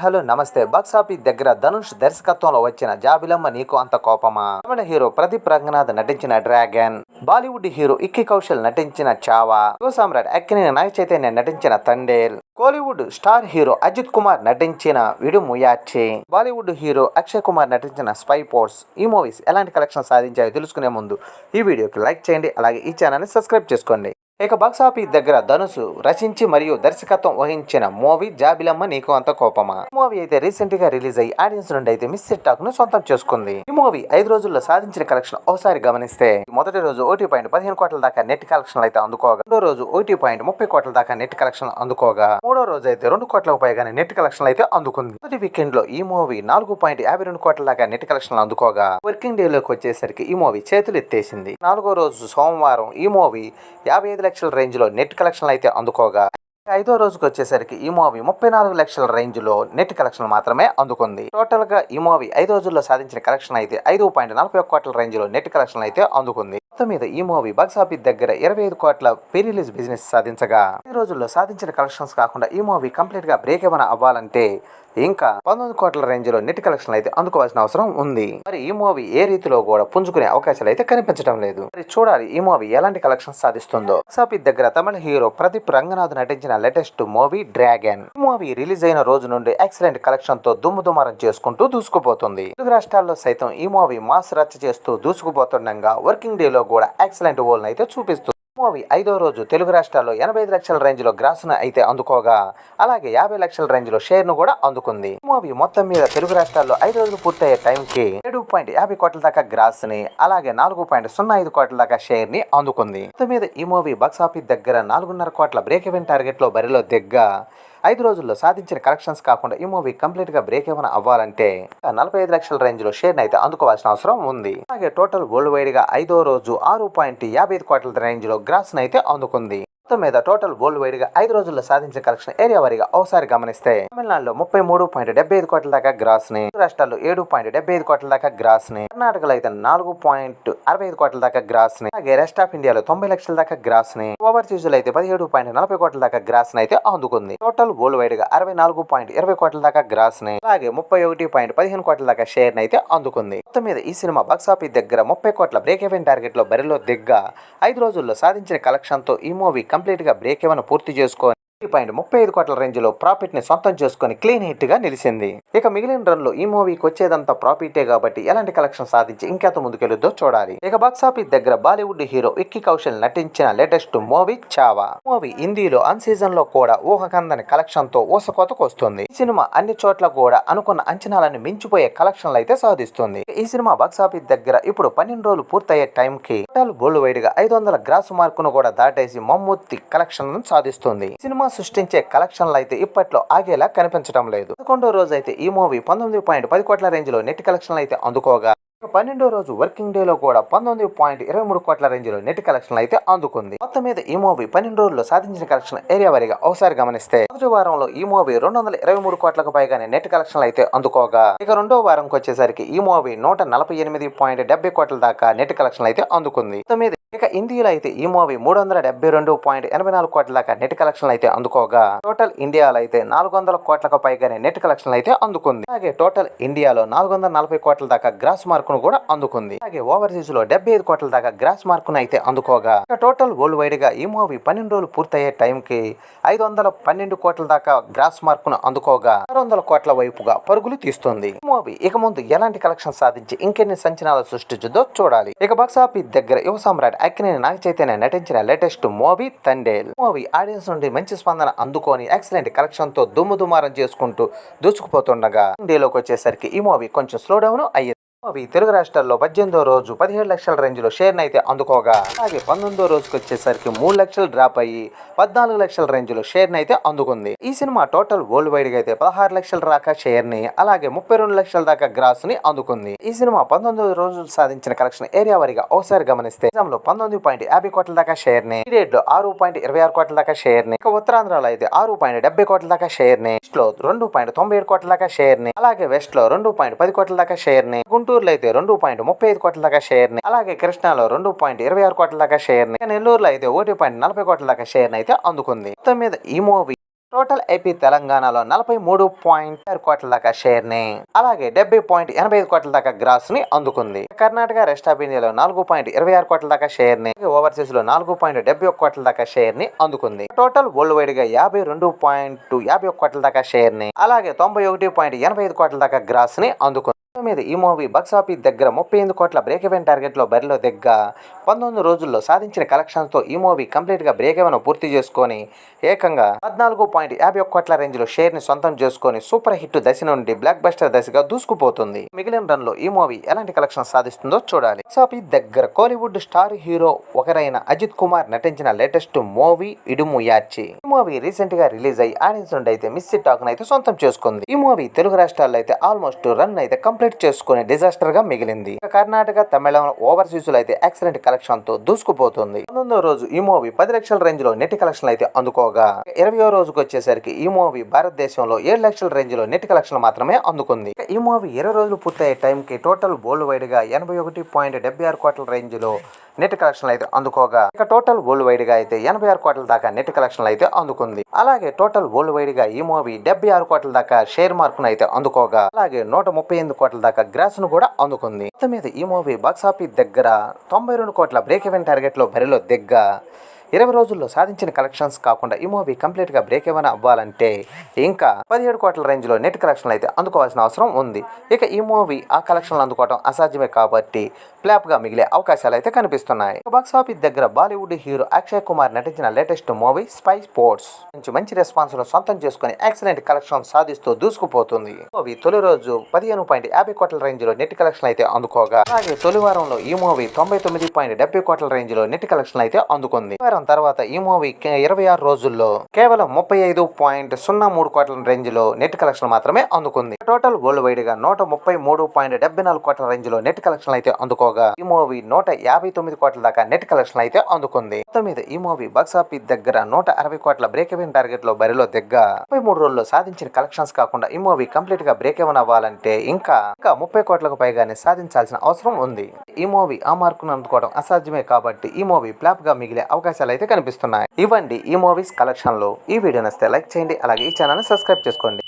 Hello నమస్తే. Box office దగ్గర ధనుష్ దర్శకత్వంలో వచ్చిన జాబిలమ్మ నీకు అంత కోపమా? తమిళ హీరో ప్రదీప్ రంగనాథ్ నటించిన Dragon. Bollywood hero Vicky Kaushal నటించిన చావా. యువ సామ్రాట్ అక్కినేని నాగ చైతన్య నటించిన Thandel. Kollywood star hero Ajith Kumar నటించిన Vidaamuyarchi. Bollywood hero Akshay Kumar నటించిన స్పై పోర్ట్స్ ఈ మూవీస్ ఎలాంటి కలెక్షన్ సాధించాయో తెలుసుకునే ముందు ఈ వీడియోకి లైక్ చేయండి అలాగే ఈ ఛానల్ని సబ్స్క్రైబ్ చేసుకోండి. ఇక బాక్స్ ఆఫీస్ దగ్గర ధనుసు రచించి మరియు దర్శకత్వం వహించిన మూవీ జాబిలమ్మ నీకు అంత కోపమా? ఈ మూవీ అయితే రీసెంట్గా రిలీజ్ అయ్యి ఆడియన్స్ నుండి అయితే మిస్ టాక్ను సొంతం చేసుకుంది. ఈ మూవీ ఐదు రోజుల్లో సాధించిన కలెక్షన్ ఒకసారి గమనిస్తే మొదటి రోజు ఒకటి పాయింట్ పదిహేను కోట్ల దాకా నెట్ కలెక్షన్ అయితే అందుకోగా. రెండో రోజు ఒకటి పాయింట్ ముప్పై కోట్ల దాకా నెట్ కలెక్షన్ అందుకోగా. మూడో రోజు అయితే రెండు కోట్లకు పైగానే నెట్ కలెక్షన్ అయితే అందుకుంది. మొదటి వీకెండ్లో ఈ మూవీ నాలుగు పాయింట్ యాభై రెండు కోట్ల దాకా నెట్ కలెక్షన్ అందుకోగా. వర్కింగ్ డే లోకి వచ్చేసరికి ఈ మూవీ చేతులు ఎత్తేసింది నాలుగో రోజు సోమవారం ఈ మూవీ యాభై ఐదు లక్షల రేంజ్లో నెట్ కలెక్షన్ అయితే అందుకోగా ఐదో రోజుకి వచ్చేసరికి ఈ మూవీ ముప్పై నాలుగు లక్షల రేంజ్లో నెట్ కలెక్షన్ మాత్రమే అందుకుంది. టోటల్గా ఈ మూవీ ఐదు రోజుల్లో సాధించిన కలెక్షన్ అయితే ఐదు పాయింట్ నలభై ఒక్క కోట్ల రేంజ్లో నెట్ కలెక్షన్ అయితే అందుకుంది. మొత్తం మీద ఈ మూవీ బాక్సాఫీస్ దగ్గర ఇరవై ఐదు కోట్ల ప్రీ రిలీజ్ బిజినెస్ సాధించగా. ఈ రోజుల్లో సాధించిన కలెక్షన్స్ కాకుండా ఈ మూవీ కంప్లీట్గా బ్రేక్ ఏమైనా అవ్వాలంటే ఇంకా పంతొమ్మిది కోట్ల రేంజ్లో నెట్ కలెక్షన్ అయితే అందుకోవాల్సిన అవసరం ఉంది. మరి ఈ మూవీ ఏ రీతిలో కూడా పుంజుకునే అవకాశాలు అయితే కనిపించడం లేదు. మరి చూడాలి ఈ మూవీ ఎలాంటి కలెక్షన్స్ సాధిస్తుందో. సాపిత్ దగ్గర తమిళ హీరో ప్రదీప్ రంగనాథ్ నటించిన లేటెస్ట్ మూవీ డ్రాగన్ ఈ మూవీ రిలీజ్ అయిన రోజు నుండి ఎక్సలెంట్ కలెక్షన్తో దుమ్ము దుమారం చేసుకుంటూ దూసుకుపోతుంది. తెలుగు రాష్ట్రాల్లో సైతం ఈ మూవీ మాస్ రచ్చ చేస్తూ దూసుకుపోతుండగా వర్కింగ్ డే లో కూడా ఎక్సలెంట్ ఓల్ అయితే చూపిస్తుంది. మూవీ ఐదో రోజు తెలుగు రాష్ట్రాల్లో ఎనభై ఐదు లక్షల రేంజ్లో గ్రాస్ను అయితే అందుకోగా అలాగే యాభై లక్షల రేంజ్లో షేర్ను కూడా అందుకుంది. మూవీ మొత్తం మీద తెలుగు రాష్ట్రాల్లో ఐదు రోజులు పూర్తయ్యే టైం కి ఏడు పాయింట్ యాభై కోట్ల దాకా గ్రాస్ని అలాగే నాలుగు పాయింట్ సున్నా ఐదు కోట్ల దాకా షేర్ని అందుకుంది. మొత్తం మీద ఈ మూవీ బక్స్ ఆఫీస్ దగ్గర నాలుగున్నర కోట్ల బ్రేక్ ఈవెన్ టార్గెట్లో బరిలో దిగ్గా ఐదు రోజుల్లో సాధించిన కలెక్షన్స్ కాకుండా ఈ మూవీ కంప్లీట్గా బ్రేక్ ఏమైనా అవ్వాలంటే నలభై ఐదు లక్షల రేంజ్లో షేర్ అయితే అందుకోవాల్సిన అవసరం ఉంది. అలాగే టోటల్ వరల్డ్ వైడ్గా ఐదో రోజు ఆరు పాయింట్ యాభై ఐదు కోట్ల రేంజ్లో గ్రాస్ అయితే అందుకుంది. మొత్తం మీద టోటల్ వరల్డ్ వైడ్గా ఐదు రోజుల్లో సాధించిన కలెక్షన్ ఏరియా వారీగా ఒకసారి గమనిస్తే తమిళనాడులో ముప్పై మూడు పాయింట్ డెబ్బై ఐదు కోట్ల దాకా గ్రాస్ని రాష్ట్రాల్లో ఏడు పాయింట్ డెబ్బై ఐదు కోట్ల దాకా గ్రాస్ని కర్ణాటకలో అయితే నాలుగు పాయింట్ అరవై ఐదు కోట్ల దాకా గ్రాస్ని అలాగే రెస్ట్ ఆఫ్ ఇండియాలో తొంభై లక్షల దాకా గ్రాస్ని ఓవర్సీస్లో అయితే పదిహేడు పాయింట్ నలభై కోట్ల దాకా గ్రాస్ని అయితే అందుకుంది. టోటల్ వరల్డ్ వైడ్గా అరవై నాలుగు పాయింట్ ఇరవై కోట్ల దాకా గ్రాస్ని అలాగే ముప్పై ఒకటి పాయింట్ పదిహేను కోట్ల దాకా షేర్ని అయితే అందుకుంది. మొత్తం మీద ఈ సినిమా బాక్స్ ఆఫీస్ దగ్గర ముప్పై కోట్ల బ్రేక్ ఈవెన్ టార్గెట్లో బరిలో దిగ్గా ఐదు రోజుల్లో సాధించిన కలెక్షన్తో ఈ మూవీ కంప్లీట్గా బ్రేక్ ఏమైనా పూర్తి చేసుకొని పాయింట్ ముప్పై ఐదు కోట్ల రేంజ్లో ప్రాఫిట్ని సొంతం చేసుకొని క్లీన్ హిట్గా నిలిచింది. ఇక మిగిలిన రన్లో ఈ మూవీకి వచ్చేదంతా ప్రాఫిటే కాబట్టి ఎలాంటి కలెక్షన్ సాధించి ఇంకెంత ముందుకెళ్ళుద్దో చూడాలి. ఇక బాక్సాఫీస్ దగ్గర బాలీవుడ్ హీరో ఇక్కి కౌశల్ నటించిన లేటెస్ట్ మూవీ చావా. మూవీ హిందీలో అన్ సీజన్లో కూడా ఊహకందని కలెక్షన్తో ఊసకోతకు వస్తుంది. ఈ సినిమా అన్ని చోట్ల కూడా అనుకున్న అంచనాలను మించిపోయే కలెక్షన్లు అయితే సాధిస్తుంది. ఈ సినిమా బాక్సాఫీస్ దగ్గర ఇప్పుడు పన్నెండు రోజులు పూర్తయ్యే టైం కి బోల్డ్ వైడ్గా ఐదు వందల గ్రాస్ మార్కును కూడా దాటేసి మమ్మూర్తి కలెక్షన్ సాధిస్తుంది. సినిమా సినిమా సృష్టించే కలెక్షన్లు అయితే ఇప్పట్లో ఆగేలా కనిపించడం లేదు. పదకొండో రోజు అయితే ఈ మూవీ పంతొమ్మిది పాయింట్ పది కోట్ల రేంజ్లో నెట్ కలెక్షన్లు అయితే అందుకోగా పన్నెండో రోజు వర్కింగ్ డే లో కూడా పంతొమ్మిది పాయింట్ ఇరవై మూడు కోట్ల రేంజ్లో నెట్ కలెక్షన్ అయితే అందుకుంది. మొత్తం మీద ఈ మూవీ పన్నెండు రోజుల్లో సాధించిన కలెక్షన్ ఏరియా వారిగా ఒకసారి గమనిస్తే మొదటి వారంలో ఈ మూవీ రెండు వందల ఇరవై మూడు కోట్లకు పైగానే నెట్ కలెక్షన్లు అయితే అందుకోగా. ఇక రెండో వారంకి వచ్చేసరికి ఈ మూవీ నూట నలభై ఎనిమిది పాయింట్ డెబ్బై కోట్ల దాకా నెట్ కలెక్షన్లు అయితే అందుకుంది. మొత్తం మీద ఇక ఇండియాలో అయితే ఈ మూవీ మూడు వందల డెబ్బై రెండు పాయింట్ ఎనభై నాలుగు కోట్ల దాకా నెట్ కలెక్షన్లు అయితే అందుకోగా. టోటల్ ఇండియాలో అయితే నాలుగు వందల కోట్లకు పైగానే నెట్ కలెక్షన్లు అయితే అందుకుంది. అలాగే టోటల్ ఇండియాలో నాలుగు వందల నలభై కోట్ల దాకా గ్రాస్ మార్క్ మార్కును కూడా అందుకుంది. అలాగే ఓవర్సీస్లో డెబ్బై ఐదు కోట్ల దాకా గ్రాస్ మార్కును అయితే అందుకోగా. టోటల్ వరల్డ్ వైడ్గా ఈ మూవీ పన్నెండు రోజులు పూర్తయ్యే టైం కి ఐదు వందల పన్నెండు కోట్ల దాకా గ్రాస్ మార్కును అందుకోగా ఆరు వందల కోట్ల వైపుగా పరుగులు తీస్తుంది. ఈ మూవీ ఇక ముందు ఎలాంటి కలెక్షన్ సాధించి ఇంకెన్ని సంచనాలు సృష్టించుదో చూడాలి. ఇక బాక్స్ ఆఫీస్ దగ్గర యువ సామ్రాట్ అక్కినేని నాగ చైతన్య నటించిన latest movie Thandel. Movie audience నుండి మంచి స్పందన అందుకొని ఎక్సలెంట్ కలెక్షన్తో దుమ్ము దుమారం చేసుకుంటూ దూసుకుపోతుండగా ఇండియాలోకి వచ్చేసరికి ఈ మూవీ కొంచెం స్లో డౌన్ అయ్యింది. అవి తెలుగు రాష్ట్రాల్లో పద్దెనిమిదో రోజు పదిహేడు లక్షల రేంజ్లో షేర్ అయితే అందుకోగా. అలాగే పంతొమ్మిదో రోజుకి వచ్చేసరికి మూడు లక్షలు డ్రాప్ అయ్యి పద్నాలుగు లక్షల రేంజ్లో షేర్ అయితే అందుకుంది. ఈ సినిమా టోటల్ వరల్డ్ వైడ్గా అయితే పదహారు లక్షల దాకా షేర్ని అలాగే ముప్పై రెండు లక్షల దాకా గ్రాస్ని అందుకుంది. ఈ సినిమా పంతొమ్మిది రోజులు సాధించిన కలెక్షన్ ఏరియా వారిగా ఒకసారి గమనిస్తే నిజంలో పంతొమ్మిది పాయింట్ యాభై కోట్ల దాకా షేర్ని లో ఆరు పాయింట్ ఇరవై ఆరు కోట్ల దాకా షేర్ని ఇక ఉత్తరాంధ్రలో అయితే ఆరు పాయింట్ డెబ్బై కోట్ల దాకా షేర్ని ఈస్ట్లో రెండు పాయింట్ తొంభై ఏడు కోట్ల దాకా షేర్ని అలాగే వెస్ట్లో రెండు పాయింట్ పది కోట్ల దాకా షేర్ గుంటూరు గుంటూరులో అయితే రెండు పాయింట్ ముప్పై ఐదు కోట్ల దాకా షేర్ని అలాగే కృష్ణాలో రెండు పాయింట్ ఇరవై ఆరు కోట్ల దాకా షేర్ని నెల్లూరులో అయితే ఒకటి పాయింట్ నలభై కోట్ల దాకా షేర్ని అయితే అందుకుంది. మొత్తం మీద ఈ మూవీ టోటల్ ఏపీ తెలంగాణలో నలభై మూడు పాయింట్ ఆరు కోట్ల దాకా షేర్ని అలాగే డెబ్బై పాయింట్ ఎనభై ఐదు కోట్ల దాకా గ్రాస్ని అందుకుంది. కర్ణాటక రెస్ట్ ఆఫ్ ఇండియాలో నాలుగు పాయింట్ ఇరవై ఆరు కోట్ల దాకా షేర్ని ఓవర్సీస్లో నాలుగు పాయింట్ డెబ్బై ఒక కోట్ల దాకా షేర్ని అందుకుంది. టోటల్ వరల్డ్ వైడ్గా యాభై రెండు పాయింట్ యాభై ఒక కోట్ల దాకా షేర్ని అలాగే తొంభై ఒకటి పాయింట్ ఎనభై ఐదు కోట్ల దాకా గ్రాస్ని అందుకుంది మీద ఈ మూవీ బాక్సాఫీస్ దగ్గర ముప్పై ఎనిమిది కోట్ల బ్రేక్ ఎవెన్ టార్గెట్లో బరిలో దగ్గ. పంతొమ్మిది రోజుల్లో సాధించిన కలెక్షన్స్తో ఈ మూవీ కంప్లీట్గా బ్రేక్ ఎవెన్ పూర్తి చేసుకొని ఏకంగా పద్నాలుగు పాయింట్ యాభై ఒక్క కోట్ల రేంజ్లో షేర్ని సొంతం చేసుకొని సూపర్ హిట్ దశ నుండి బ్లాక్ బస్టర్ దశగా దూసుకుపోతుంది. మిగిలిన రన్లో ఈ మూవీ ఎలాంటి కలెక్షన్ సాధిస్తుందో చూడాలి. బాక్స్ దగ్గర కోలీవుడ్ స్టార్ హీరో ఒకరైన అజిత్ కుమార్ నటించిన లేటెస్ట్ మూవీ ఇడుము యాచి ఈ మూవీ రీసెంట్గా రిలీజ్ అయ్యి ఆడియన్స్ నుండి అయితే మిస్ టాక్ అయితే సొంతం చేసుకుంది. ఈ మూవీ తెలుగు రాష్ట్రాల్లో అయితే ఆల్మోస్ట్ రన్ అయితే కంప్లీట్ చేసుకునే డిజాస్టర్గా మిగిలింది. కర్ణాటక తమిళం ఓవర్సీస్లో అయితే ఎక్సలెంట్ కలెక్షన్తో దూసుకుపోతుంది. పంతొమ్మిదో రోజు ఈ మూవీ పది లక్షల రేంజ్లో నెట్ కలెక్షన్ అయితే అందుకోగా. ఇరవయో రోజుకి వచ్చేసరికి ఈ మూవీ భారతదేశంలో ఏడు లక్షల రేంజ్లో నెట్ కలెక్షన్ మాత్రమే అందుకుంది. ఈ మూవీ ఇరవై రోజులు పూర్తయ్యే టైంకి టోటల్ వరల్డ్ వైడ్గా ఎనభై ఒకటి పాయింట్ డెబ్బై ఆరు కోట్ల రేంజ్లో నెట్ కలెక్షన్లు అయితే అందుకోగా. ఇక టోటల్ వరల్డ్ వైడ్గా అయితే ఎనభై ఆరు కోట్ల దాకా నెట్ కలెక్షన్లు అయితే అందుకుంది. అలాగే టోటల్ వరల్డ్ వైడ్గా ఈ మూవీ డెబ్బై ఆరు కోట్ల దాకా షేర్ మార్కును అయితే అందుకోగా. అలాగే నూట ముప్పై ఎనిమిది కోట్ల దాకా గ్రాస్ను కూడా అందుకుంది. మొత్తం మీద ఈ మూవీ బాక్సాఫీస్ దగ్గర తొంభై రెండు కోట్ల బ్రేక్ ఈవెన్ టార్గెట్లో బరిలో దిగ్గా. ఇరవై రోజుల్లో సాధించిన కలెక్షన్స్ కాకుండా ఈ మూవీ కంప్లీట్గా బ్రేక్ ఏమైనా అవ్వాలంటే ఇంకా పదిహేడు కోట్ల రేంజ్లో నెట్ కలెక్షన్లు అయితే అందుకోవాల్సిన అవసరం ఉంది. ఇక ఈ మూవీ ఆ కలెక్షన్లు అందుకోవడం అసాధ్యమే కాబట్టి ప్లాప్గా మిగిలే అవకాశాలు అయితే కనిపిస్తున్నాయి. బాక్స్ ఆఫీస్ దగ్గర బాలీవుడ్ హీరో అక్షయ్ కుమార్ నటించిన లేటెస్ట్ మూవీ స్పై స్పోర్ట్స్ నుంచి మంచి రెస్పాన్స్ను సొంతం చేసుకుని ఎక్సలెంట్ కలెక్షన్ సాధిస్తూ దూసుకుపోతుంది. మూవీ తొలి రోజు పదిహేను పాయింట్ యాభై కోట్ల రేంజ్లో నెట్ కలెక్షన్ అయితే అందుకోగా. అలాగే తొలి వారంలో ఈ మూవీ తొంభై తొమ్మిది పాయింట్ డెబ్బై కోట్ల రేంజ్లో నెట్ కలెక్షన్ అయితే అందుకుంది. ఈ తర్వాత ఈ మూవీ ఇరవై ఆరు రోజుల్లో కేవలం ముప్పై ఐదు పాయింట్ సున్నా మూడు కోట్ల రేంజ్లో నెట్ కలెక్షన్ మాత్రమే అందుకుంది. టోటల్ వరల్డ్ వైడ్గా నూట ముప్పై మూడు పాయింట్ డెబ్బై నాలుగు కోట్ల రేంజ్లో నెట్ కలెక్షన్ అయితే అందుకోగా ఈ మూవీ నూట యాభై తొమ్మిది కోట్ల దాకా నెట్ కలెక్షన్ అయితే అందుకుంది. మొత్తం మీద ఈ మూవీ బాక్సాఫీస్ దగ్గర నూట అరవై కోట్ల బ్రేక్ ఈవెన్ టార్గెట్లో బరిలో దిగ్గ ముప్పై మూడు రోజుల్లో సాధించిన కలెక్షన్స్ కాకుండా ఈ మూవీ కంప్లీట్గా బ్రేక్ ఈవెన్ అవ్వాలంటే ఇంకా ఇంకా ముప్పై కోట్లకు పైగానే సాధించాల్సిన అవసరం ఉంది. ఈ మూవీ ఆ మార్కును అందుకోవడం అసాధ్యమే కాబట్టి ఈ మూవీ ఫ్లాప్గా మిగిలే అవకాశాలు అయితే కనిపిస్తున్నాయి. ఇవ్వండి ఈ మూవీస్ కలెక్షన్లో ఈ వీడియో నచ్చితే లైక్ చేయండి. అలాగే ఈ ఛానల్ సబ్స్క్రైబ్ చేసుకోండి.